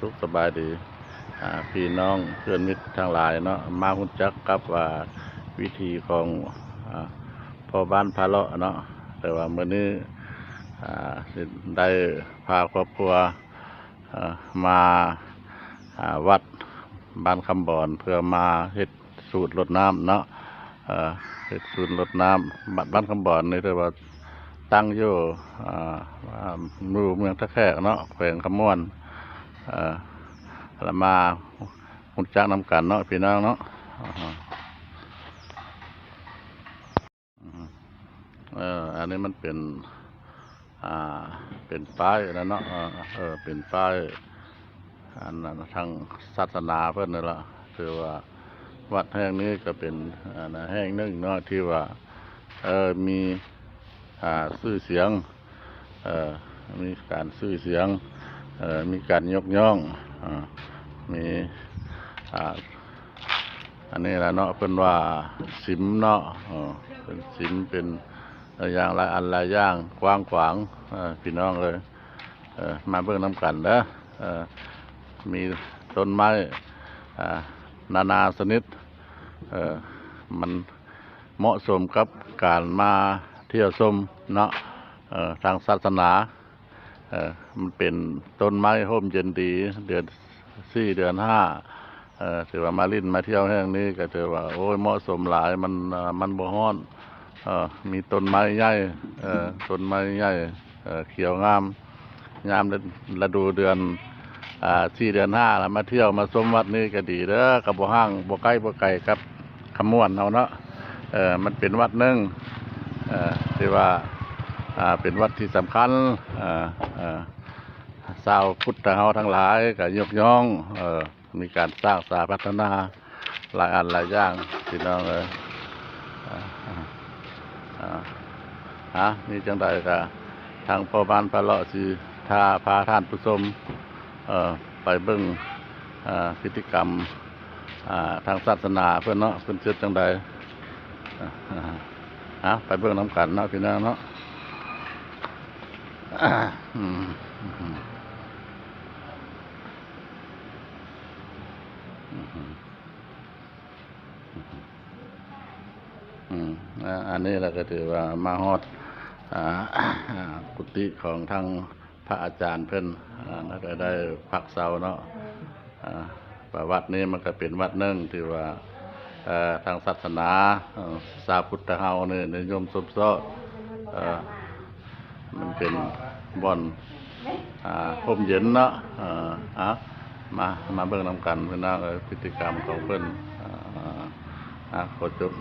สุขสบายดีอ่าพี่น้องเพื่อนมิตรทั้งหลายเนาะมาหุ่นจักกับว่าวิธีของอาพ่อบ้านพาเลาะเนาะแต่ว่าเมื่อนี้อ่าสิได้พาครอบครัวอ่ามาอ่าวัดบ้านคำบอนเพื่อมาเฮ็ดสูตรลดน้ำเนาะเอ่อเฮ็ดสูตรลดน้ำบัดบ้านคำบอนนี่เรียกว่าตั้งอยู่อ่าอ่าหมู่เมืองตะแคกเนาะแขวงขมวนเอ่อแล้วมาหุ่นจักนำกันเนาะพี่น้องเนาะเอออันนี้มันเป็น อ่า เป็นป้ายนะเนาะเออ เป็นป้ายอันนั้นทางศาสนาเพื่อนนี่ละคือว่าวัดแห่งนี้ก็เป็นอ่านแห่งหนึ่งเนาะที่ว่า เออมีอ่าชื่อเสียง เออมีการชื่อเสียง มีการยกย่องอมีอันนี้ละเนาะเป็นว่าสิมเนาะเป็นสิมเป็นอย่างลายอันลายย่างกว้างขวางพี่น้องเลยมาเบิ่งน้ำกันเด้อเอ่อมีต้นไม้นานาชนิดมันเหมาะสมกับการมาเที่ยวชมเนาะทางศาสนา เออมันเป็นต้นไม้ร่มเย็นดี เดือนสี่เดือนห้าเออถือว่ามาลินมาเที่ยวแห่งนี้ก็ถือว่าโอ้ยเหมาะสมหลายมันมันบ่ฮ้อนเออมีต้นไม้ใหญ่เออต้นไม้ใหญ่เออเขียวงามงามฤดูเดือนอ่าสี่เดือนห้าแล้วมาเที่ยวมาชมวัดนี้ก็ดีเด้อกับบ่ห้างบ่ใกล้บ่ไกลครับขมวนเอาเนาะเออมันเป็นวัดนึ่งเออที่ว่า เป็นวัดที่สำคัญอ่าอ่าชาวพุทธเฮาทั้งหลายก็ยกย่องอมีการสร้างสาพัฒนาหลายอันหลายอย่างพี่น้องเลยอ่าอ่าอ่าฮะนี่จังใดก็ทางพ่อบ้านพระเลาะสิทาพาท่านผู้ชมไปเบิ่งอ่าพิธีกรรมทางศาสนาเพื่อนเนาะเพื่อนเชื่อจังใดอ่าอ่าฮะไปเบิ่งน้ำกันเนาะพี่น้องเนาะ อืมอืมอืมอืมอันนี้เราก็ถือว่ามาฮอดอ่าอ่ากุฏิของทางพระอาจารย์เพิ่นอ่าแล้วก็ได้พักเสาเนาะอ่าว่าวัดนี้มันก็เป็นวัดหนึ่งที่ว่าทางศาสนาสาพุทธเฮาเนี่ยนิยมสมโซะเอ่อ มันเป็นบ่อนอ่าพมเย็นเนาะอ่าอะมามาเบิ่งนำกันเพื่อนนะเอ่อพฤติกรรมของเพิ่นอ่าอ่าขอจบ